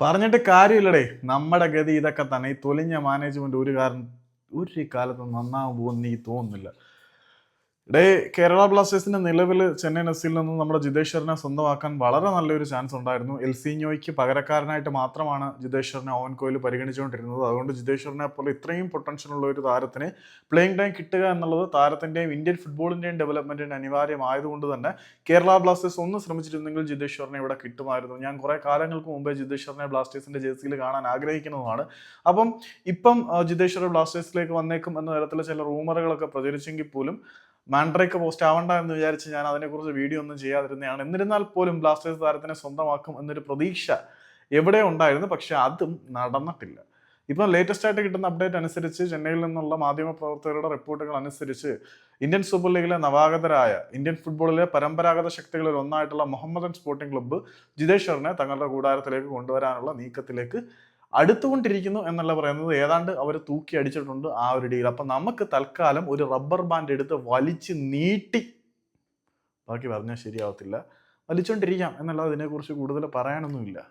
പറഞ്ഞിട്ട് കാര്യമില്ലടേ. നമ്മുടെ ഗതി ഇതൊക്കെ തന്നെ. ഈ തൊലിഞ്ഞ മാനേജ്മെന്റ് ഒരു കാരണം ഒരു കാലത്ത് നന്നാവും പോകുമെന്ന് എനിക്ക് തോന്നുന്നില്ല. ഡേ കേരള ബ്ലാസ്റ്റേഴ്സിന്റെ നിലവിൽ ചെന്നൈ എഫ് നിന്ന് നമ്മുടെ ജിതേശ്വറിനെ സ്വന്തമാക്കാൻ വളരെ നല്ലൊരു ചാൻസ് ഉണ്ടായിരുന്നു. എൽ സിഞ്ഞോയ്ക്ക് പകരക്കാരനായിട്ട് മാത്രമാണ് ജിതേശ്വറിനെ ഓവൻ കോയിൽ പരിഗണിച്ചുകൊണ്ടിരുന്നത്. അതുകൊണ്ട് ജിതേശ്വറിനെ പോലെ ഇത്രയും പൊട്ടൻഷ്യൽ ഉള്ള ഒരു താരത്തിന് പ്ലേയിങ് ടൈം കിട്ടുക എന്നുള്ളത് താരത്തിന്റെയും ഇന്ത്യൻ ഫുട്ബോളിന്റെയും ഡെവലപ്മെന്റിന് അനിവാര്യമായതുകൊണ്ട് തന്നെ കേരള ബ്ലാസ്റ്റേഴ്സ് ഒന്ന് ശ്രമിച്ചിരുന്നെങ്കിൽ ജിതേശ്വറിനെ ഇവിടെ കിട്ടുമായിരുന്നു. ഞാൻ കുറെ കാലങ്ങൾക്ക് മുമ്പേ ജിതേശ്വറിനെ ബ്ലാസ്റ്റേഴ്സിന്റെ ജേഴ്സിയിൽ കാണാൻ ആഗ്രഹിക്കുന്നതാണ്. അപ്പം ഇപ്പം ജിതേശ്വർ ബ്ലാസ്റ്റേഴ്സിലേക്ക് വന്നേക്കും എന്ന തരത്തിലുള്ള ചില റൂമറുകളൊക്കെ പ്രചരിച്ചെങ്കിൽ പോലും മാൻഡ്രേക്ക് പോസ്റ്റ് ആവണ്ട എന്ന് വിചാരിച്ച് ഞാൻ അതിനെക്കുറിച്ച് വീഡിയോ ഒന്നും ചെയ്യാതിരുന്നതാണ്. എന്നിരുന്നാൽ പോലും ബ്ലാസ്റ്റേഴ്സ് താരത്തിനെ സ്വന്തമാക്കും എന്നൊരു പ്രതീക്ഷ എവിടെ ഉണ്ടായിരുന്നു? പക്ഷെ അതും നടന്നിട്ടില്ല. ഇപ്പം ലേറ്റസ്റ്റ് ആയിട്ട് കിട്ടുന്ന അപ്ഡേറ്റ് അനുസരിച്ച് ചെന്നൈയിൽ നിന്നുള്ള മാധ്യമ പ്രവർത്തകരുടെ റിപ്പോർട്ടുകൾ അനുസരിച്ച് ഇന്ത്യൻ സൂപ്പർ ലീഗിലെ നവാഗതരായ ഇന്ത്യൻ ഫുട്ബോളിലെ പരമ്പരാഗത ശക്തികളിൽ ഒന്നായിട്ടുള്ള മുഹമ്മദൻ സ്പോർട്ടിംഗ് ക്ലബ്ബ് ജിതേശ്വറിനെ തങ്ങളുടെ കൂടാരത്തിലേക്ക് കൊണ്ടുവരാനുള്ള നീക്കത്തിലേക്ക് അടുത്തുകൊണ്ടിരിക്കുന്നു എന്നുള്ള പറയുന്നത് ഏതാണ്ട് അവർ തൂക്കി അടിച്ചിട്ടുണ്ട് ആ ഒരു ഡീൽ അപ്പം നമുക്ക് തൽക്കാലം ഒരു റബ്ബർ ബാൻഡ് എടുത്ത് വലിച്ച് നീട്ടി. ബാക്കി പറഞ്ഞാൽ ശരിയാവത്തില്ല. വലിച്ചുകൊണ്ടിരിക്കാം എന്നുള്ളത് അതിനെക്കുറിച്ച് കൂടുതൽ പറയാനൊന്നുമില്ല.